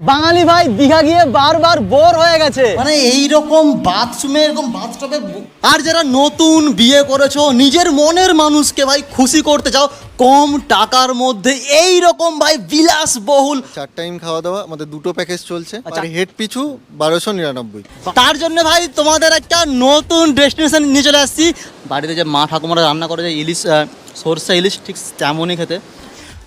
বাঙালি ভাই দীঘা গিয়ে বারবার বোর হয়ে গেছে। মানে এই রকম বাথরুমে এরকম বাথটবে আর যারা নতুন বিয়ে করেছ নিজের মনের মানুষকে ভাই খুশি করতে চাও কম টাকার মধ্যে এই রকম ভাই বিলাসবহুল চার টাইম খাওয়া দাওয়া আমাদের দুটো প্যাকেজ চলছে। আচ্ছা। আর হেড পিছু বারোশো নিরানব্বই। তার জন্য ভাই তোমাদের একটা নতুন ডেস্টিনেশন নিয়ে চলে আসছি। বাড়িতে যে মা ঠাকুমারা রান্না করে যে ইলিশ সর্ষে ইলিশ ঠিক তেমনই খেতে।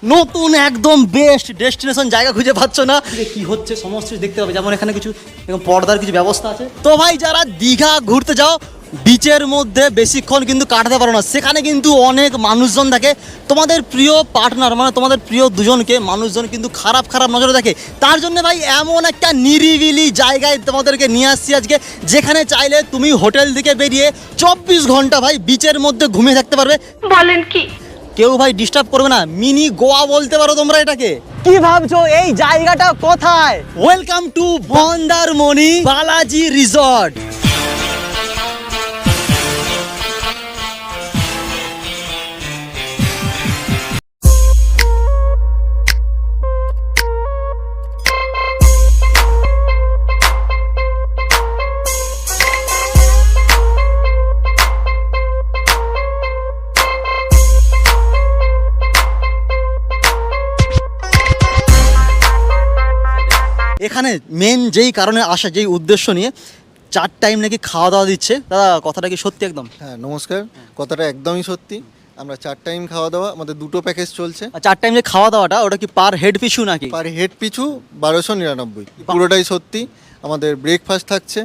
নতুন একদম বেস্ট ডেস্টিনেশন জায়গা খুঁজে পাচ্ছ না। যে কি হচ্ছে? সমস্ত কিছু দেখতে হবে যেমন এখানে কিছু এরকম পর্দার কিছু ব্যবস্থা আছে। তো ভাই যারা দীঘা ঘুরতে যাও বিচের মধ্যে বেশিক্ষণ কিন্তু কাটাতে পারো না। সেখানে কিন্তু অনেক মানুষজন থাকে। তোমাদের প্রিয় পার্টনার মানে তোমাদের প্রিয় দুজনকে মানুষজন কিন্তু খারাপ খারাপ নজরে দেখে। তার জন্য ভাই এমন একটা নিরিবিলি জায়গায় তোমাদেরকে নিয়ে আসছি আজকে যেখানে চাইলে তুমি হোটেল থেকে বেরিয়ে চব্বিশ ঘণ্টা ভাই বিচের মধ্যে ঘুমিয়ে থাকতে পারবে। বলেন কি? কেউ ভাই ডিস্টার্ব করবে না। মিনি গোয়া বলতে পারো তোমরা এটাকে। কি ভাবছ? এই জায়গাটা কোথায়? Welcome to Mandarmani Balaji resort এখানে মেন যেই কারণে আসা যেই উদ্দেশ্য নিয়ে চার টাইম নাকি খাওয়া দাওয়া দিচ্ছে। দাদা কথাটা কি সত্যি একদম? হ্যাঁ নমস্কার। কথাটা একদমই সত্যি। আমরা চার টাইম খাওয়া দাওয়া আমাদের দুটো প্যাকেজ চলছে। চার টাইম যে খাওয়া দাওয়াটা ওটা কি পার হেড পিছু নাকি? পার হেড পিছু বারোশো নিরানব্বই। পুরোটাই সত্যি। আমাদের ব্রেকফাস্ট থাকছে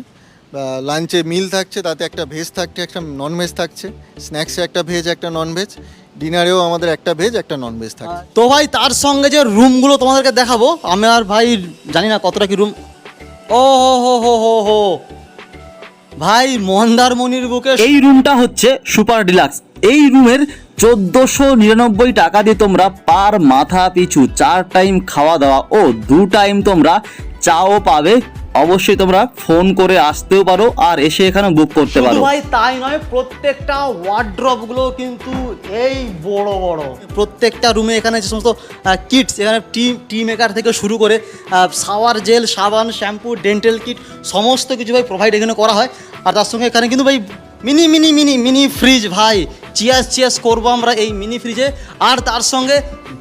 লাঞ্চে মিল থাকছে তাতে একটা ভেজ থাকছে একটা নন ভেজ থাকছে স্ন্যাক্সে একটা ভেজ একটা নন ভেজ ডিনারেও আমাদের একটা ভেজ একটা নন ভেজ থাকছে তো ভাই তার সঙ্গে যে রুমগুলো তোমাদেরকে দেখাবো আমি আর ভাই জানি না কতটা কি রুম ও হো হো হো হো হো। ভাই মন্দারমণির বুকে এই রুমটা হচ্ছে সুপার ডিলাক্স এই রুমের চোদ্দোশো নিরানব্বই টাকা দিয়ে তোমরা পার মাথা পিছু চার টাইম খাওয়া দাওয়া ও দু টাইম তোমরা চাও পাবে অবশ্যই তোমরা ফোন করে আসতেও পারো আর এসে এখানে বুক করতে পারো। ভাই তাই নয়, প্রত্যেকটা ওয়ার্ড্রপগুলো কিন্তু এই বড় বড়। প্রত্যেকটা রুমে এখানে যে সমস্ত কিটস এখানে টি টি মেকার থেকে শুরু করে সাওয়ার জেল সাবান শ্যাম্পু ডেন্টাল কিট সমস্ত কিছু ভাই প্রোভাইড এখানে করা হয়। আর তার সঙ্গে এখানে কিন্তু ভাই mini mini mini mini fridge ভাই। চিয়াস চিয়াস করব আমরা এই মিনি ফ্রিজে আর তার সঙ্গে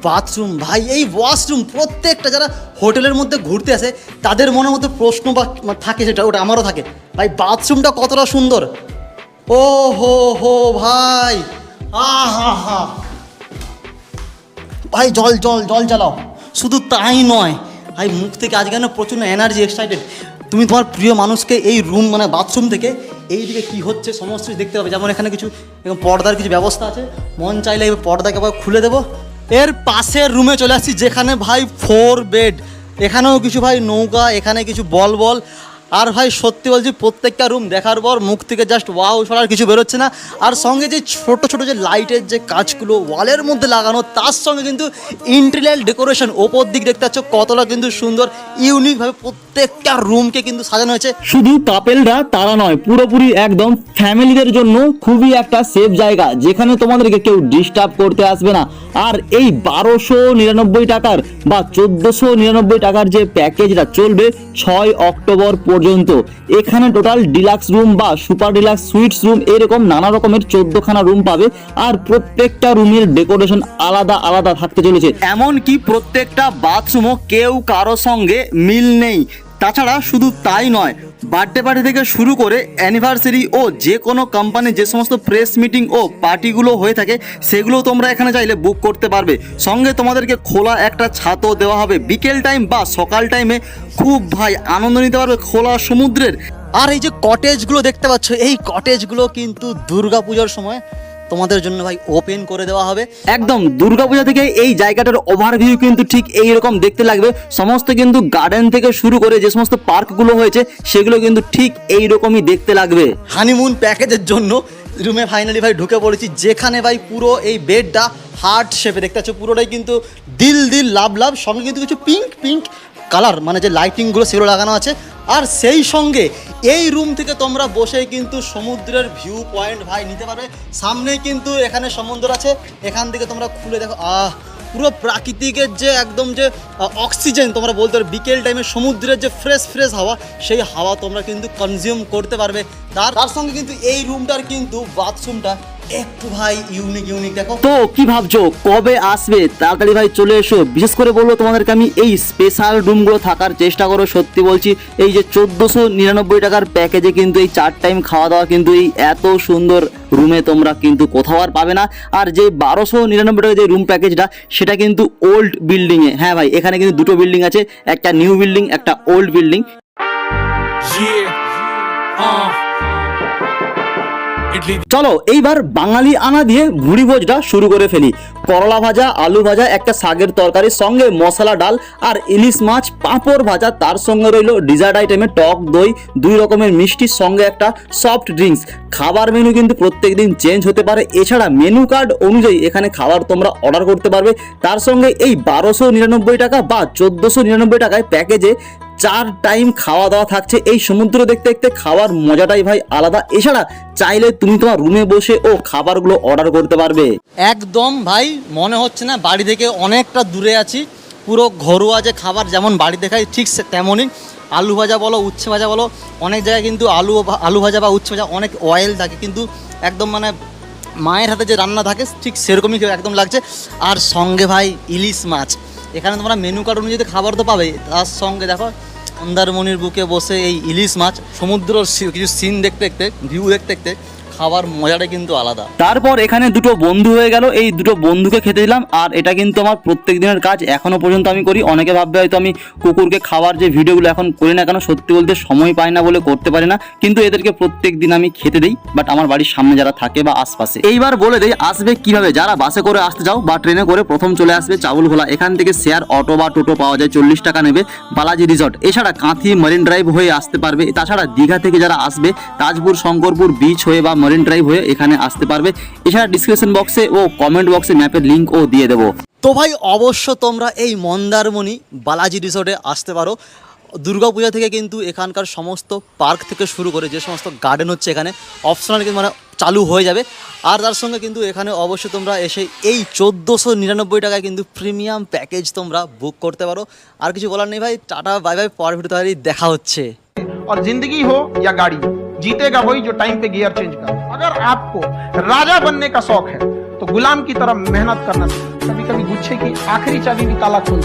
বাথরুম ভাই, এই ওয়াশরুম প্রত্যেকটা যারা হোটেলের মধ্যে ঘুরতে আসে, তাদের মনের মধ্যে প্রশ্ন বা থাকে সেটা, ওটা আমারও থাকে। ভাই বাথরুমটা কতটা সুন্দর? ও হো হো, ভাই। আহা হা ভাই, জল জল জল চালাও শুধু তাই নয়, ভাই, মুখ থেকে আজকে না প্রচণ্ড এনার্জি এক্সাইটেড তুমি তোমার প্রিয় মানুষকে এই রুম মানে বাথরুম থেকে এই দিকে কী হচ্ছে সমস্ত কিছু দেখতে পাবে। যেমন এখানে কিছু এরকম পর্দার কিছু ব্যবস্থা আছে। মন চাইলে এই পর্দাকে আবার খুলে দেবো। এর পাশের রুমে চলে আসছি যেখানে ভাই ফোর বেড এখানেও কিছু ভাই নৌকা, এখানে কিছু বল বল। আর ভাই সত্যি বলছি, প্রত্যেকটা রুম দেখার পর মুখ থেকে জাস্ট ওয়াও ছাড়া আর কিছু বেরোচ্ছে না। আর সঙ্গে যে ছোট ছোট যে লাইটের যে কাজগুলো ওয়ালের মধ্যে লাগানো, তার সঙ্গে কিন্তু ইন্টেরিয়াল ডেকোরেশন ওপর দিক দেখতে পাচ্ছ, কতটা কিন্তু সুন্দর ইউনিকভাবে প্রত্যেকটা রুমকে কিন্তু সাজানো হয়েছে। শুধু কাপেলরা তারা নয়, পুরোপুরি একদম ফ্যামিলিদের জন্য খুবই একটা সেফ জায়গা, যেখানে তোমাদেরকে কেউ ডিস্টার্ব করতে আসবে না। আর এই বারোশো নিরানব্বই টাকার বা চোদ্দোশো নিরানব্বই টাকার যে প্যাকেজটা চলবে, ছয় অক্টোবর পর্যন্ত। এখানে টোটাল ডিলাক্স রুম বা সুপার ডিলাক্স সুইটস রুম এরকম নানা রকমের চোদ্দখানা রুম পাবে আর প্রত্যেকটা রুমের ডেকোরেশন আলাদা আলাদা থাকতে চলেছে। এমনকি প্রত্যেকটা বাথরুমও কেউ কারও সঙ্গে মিল নেই। তাছাড়া শুধু তাই নয় বার্থডে পার্টি থেকে শুরু করে অ্যানিভার্সারি ও যে কোনো কোম্পানির যে সমস্ত প্রেস মিটিং ও পার্টিগুলো হয়ে থাকে, সেগুলো তোমরা এখানে চাইলে বুক করতে পারবে। সঙ্গে তোমাদেরকে খোলা একটা ছাতও দেওয়া হবে। বিকেল টাইম বা সকাল টাইমে খুব ভাই আনন্দ নিতে পারবে খোলা সমুদ্রের। আর এই যে কটেজগুলো দেখতে পাচ্ছ, এই কটেজগুলো কিন্তু দুর্গাপূজার সময় তোমাদের জন্য ভাই ওপেন করে দেওয়া হবে। একদম দুর্গাপূজা থেকে এই জায়গাটার ওভারভিউ কিন্তু ঠিক এই রকম দেখতে লাগবে। সমস্ত কিন্তু গার্ডেন থেকে শুরু করে যে সমস্ত পার্কগুলো হয়েছে সেগুলো কিন্তু ঠিক এই রকমই দেখতে লাগবে। হানিমুন প্যাকেজের জন্য রুমে ফাইনালি ভাই ঢুকে পড়েছি। যেখানে ভাই পুরো এই বেডটা হার্ট শেপে দেখতে পাচ্ছ পুরোটাই কিন্তু দিল দিল লাভ লাভ সঙ্গে কিন্তু কিছু পিঙ্ক পিঙ্ক কালার মানে যে লাইটিংগুলো সেগুলো লাগানো আছে। আর সেই সঙ্গে এই রুম থেকে তোমরা বসে কিন্তু সমুদ্রের ভিউ পয়েন্ট ভাই নিতে পারবে। সামনেই কিন্তু এখানে সমুদ্র আছে। এখান থেকে তোমরা খুলে দেখো, আহ, পুরো প্রাকৃতিকের যে একদম যে অক্সিজেন তোমরা বলতে পারো, বিকেল টাইমে সমুদ্রের যে ফ্রেশ ফ্রেশ হাওয়া, সেই হাওয়া তোমরা কিন্তু কনজিউম করতে পারবে। তার তার সঙ্গে কিন্তু এই রুমটার কিন্তু বাথরুমটা একটু ভাই ইউনিক ইউনিক দেখো। তো কি ভাবছ? কবে আসবে? তাড়াতাড়ি ভাই চলে এসো। বিশেষ করে বলব তোমাদেরকে আমি এই স্পেশাল রুমগুলো থাকার চেষ্টা করো সত্যি বলছি। এই যে চোদ্দোশো নিরানব্বই টাকার প্যাকেজে কিন্তু এই চার টাইম খাওয়া দাওয়া কিন্তু এই এত সুন্দর রুমে তোমরা কিন্তু কোথাও আর পাবে না। আর যে বারোশো নিরানব্বই টাকার যে রুম প্যাকেজটা সেটা কিন্তু ওল্ড বিল্ডিংয়ে হ্যাঁ ভাই এখানে কিন্তু দুটো বিল্ডিং আছে একটা নিউ বিল্ডিং একটা ওল্ড বিল্ডিং Yeah. Uh. চলো, এইবার বাঙালি আনা দিয়ে ভুড়ি ভোজটা শুরু করে ফেলি। করলা ভাজা, আলু ভাজা, একটা শাকের তরকারির সঙ্গে মশলা ডাল আর ইলিশ মাছ, পাঁপড় ভাজা, তার সঙ্গে রইল ডিজার্ট আইটেমে টক দই, দুই রকমের মিষ্টির সঙ্গে একটা সফট ড্রিঙ্কস খাবার মেনু কিন্তু প্রত্যেক দিন চেঞ্জ হতে পারে। এছাড়া মেনু কার্ড অনুযায়ী এখানে খাবার তোমরা অর্ডার করতে পারবে। তার সঙ্গে এই বারোশো নিরানব্বই টাকা বা চোদ্দোশো নিরানব্বই টাকায় প্যাকেজে চার টাইম খাওয়া দাওয়া থাকছে। এই সমুদ্র দেখতে দেখতে খাওয়ার মজাটাই ভাই আলাদা। এছাড়া চাইলে তুমি তোমার রুমে বসে ও খাবারগুলো অর্ডার করতে পারবে। একদম ভাই, মনে হচ্ছে না বাড়ি থেকে অনেকটা দূরে আছি। পুরো ঘরোয়া যে খাবার যেমন বাড়ি দেখায় ঠিক তেমনই। আলু ভাজা বলো, উচ্ছে ভাজা বলো, অনেক জায়গায় কিন্তু আলু আলু ভাজা বা উচ্ছে ভাজা অনেক অয়েল থাকে। কিন্তু একদম মানে মায়ের হাতে যে রান্না থাকে, ঠিক সেরকমই একদম লাগছে। আর সঙ্গে ভাই ইলিশ মাছ। এখানে তোমরা মেনু কার্ড অনুযায়ী খাবার তো পাবে, তার সঙ্গে দেখো মন্দারমণির বুকে বসে এই ইলিশ মাছ সমুদ্র কিছু সিন দেখতে দেখতে ভিউ দেখতে দেখতে খাবার মজাটা কিন্তু আলাদা। তারপর এখানে দুটো বন্ধু হয়ে গেল, এই দুটো বন্ধুকে খেতে দিলাম, আর এটা কিন্তু আমার প্রত্যেক দিনের কাজ, এখনও পর্যন্ত আমি করি। অনেকে ভাববে হয়তো আমি কুকুরকে খাওয়ার যে ভিডিওগুলো এখন করি না কেন, সত্যি বলতে সময় পাই না বলে করতে পারি না, কিন্তু এদেরকে প্রত্যেক দিন আমি খেতে দিই বাট আমার বাড়ির সামনে যারা থাকে বা আশপাশে। এইবার বলে দেই, আসবে কীভাবে? যারা বাসে করে আসতে যাও বা ট্রেনে করে প্রথম চলে আসবে চাউল খোলা এখান থেকে শেয়ার অটো বা টোটো পাওয়া যায়, চল্লিশ টাকা নেবে। বালাজি রিসর্ট। এছাড়া কাঁথি, মারিন ড্রাইভ হয়ে আসতে পারবে। তাছাড়া দীঘা থেকে যারা আসবে, তাজপুর, শঙ্করপুর, বিচ হয়ে বা মরিন ড্রাইভ হয়ে এখানে আসতে পারবে। এছাড়া ডিসক্রিপশন বক্সে ও কমেন্ট বক্সে ম্যাপের ও দিয়ে দেবো। তো ভাই অবশ্য তোমরা এই মন্দারমণি বালাজি রিসোর্টে আসতে পারো। দুর্গাপূজা থেকে কিন্তু এখানকার সমস্ত পার্ক থেকে শুরু করে যে সমস্ত গার্ডেন হচ্ছে এখানে অপশনাল কিন্তু মানে চালু হয়ে যাবে। আর তার সঙ্গে কিন্তু এখানে অবশ্যই তোমরা এসে এই চোদ্দোশো নিরানব্বই টাকায় কিন্তু প্রিমিয়াম প্যাকেজ তোমরা বুক করতে পারো। আর কিছু বলার নেই ভাই টাটা বাই বাই পর ভিডিও দেখা হচ্ছে। আর জিন্দগি হো ইয়া গাড়ি जीतेगा वही जो टाइम पे गियर चेंज कर। अगर आपको राजा बनने का शौक है तो गुलाम की तरह मेहनत करना कभी कभी गुच्छे की आखिरी चाबी भी ताला खोल